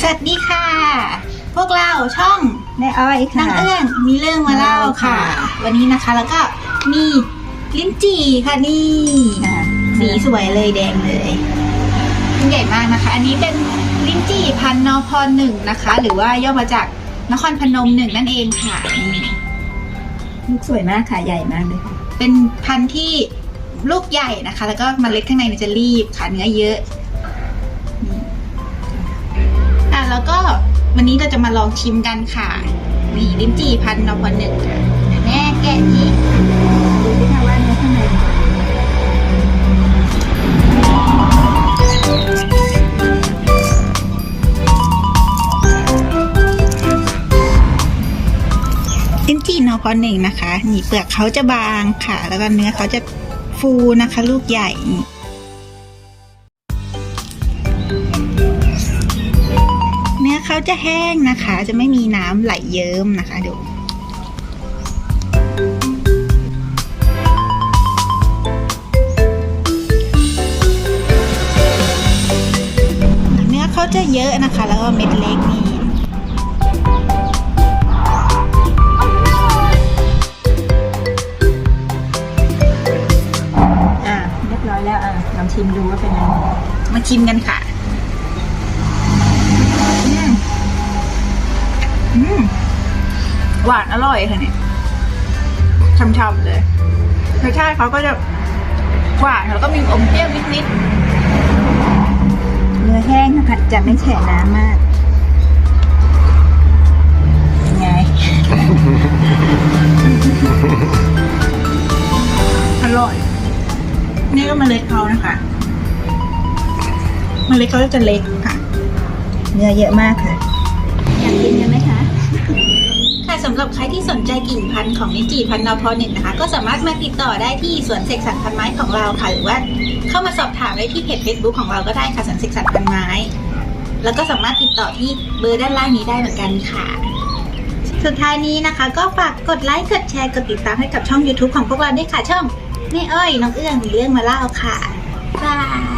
สวัสดีค่ะ พวกเราช่องแม่อ้อยนาค่ะงเอื้องมีเรื่องมาเล่าค่ะค่ะ วันนี้นะคะแล้วก็มีลิ้นจี่ค่ะนี่ค่ะสีสวยเลยแดงเลยใหญ่มากนะคะ อันนี้เป็นลิ้นจี่พันธุ์นพหนึ่งนะคะ หรือว่าย่อมาจากนครพนมหนึ่งนั่นเองค่ะนี่ลูกสวยมากค่ะใหญ่มากเลยค่ะเป็นพันธุ์ที่ลูกใหญ่นะคะ แล้วก็เมล็ดข้างในมันจะรีบค่ะเนื้อเยอะ แล้วก็วันนี้เราจะมาลองชิมกันค่ะนี่ลิ้นจี่พันนพหนึ่งค่ะแม่แกะนี้ดูที่ค่ะว่าเนื้อข้างในลิ้นจี่นพหนึ่งนะคะ นี่เปลือกเขาจะบางค่ะ แล้วก็เนื้อเขาจะฟูนะคะ ลูกใหญ่ เขาจะแห้งนะคะ จะไม่มีน้ำไหลเยิ้มนะคะดูเนื้อเขาจะเยอะนะคะ แล้วก็เม็ดเล็กนี่อะเรียบร้อยแล้วอะลองชิมดูว่าเป็นยังไงมาชิมกันค่ะ หวานอร่อยค่ะเนี่ยช่ำๆเลยรสชาติเขาก็จะหวานแล้วก็มีอมเปรี้ยวนิดเนื้อแห้งค่ะจะไม่แฉะน้ำมากเป็นไงๆอร่อย นี่ก็เมล็ดเขานะคะเมล็ดเขาจะเล็กค่ะ เนื้อเยอะมากค่ะ อยากกินกันไหมคะค่ะสำ หรับใครที่สนใจกิ่งพันธุ์ของลิ้นจี่พันธุ์นพหนึ่งนะคะ ก็สามารถมาติดต่อได้ที่สวนเสกสรรพันไม้ของเราค่ะ หรือว่าเข้ามาสอบถามได้ที่เพจ Facebook ของเราก็ได้ค่ะสวนเสกสรรพันไม้ แล้วก็สามารถติดต่อที่เบอร์ด้านล่างนี้ได้เหมือนกันค่ะ สุดท้ายนี้นะคะ ก็ฝากกดไลค์กดแชร์กดติดตามให้กับช่อง YouTube ของพวกเราด้วยค่ะช่องแม่อ้อยน้องเอื้องมีเรื่องมาเล่าค่ะบาย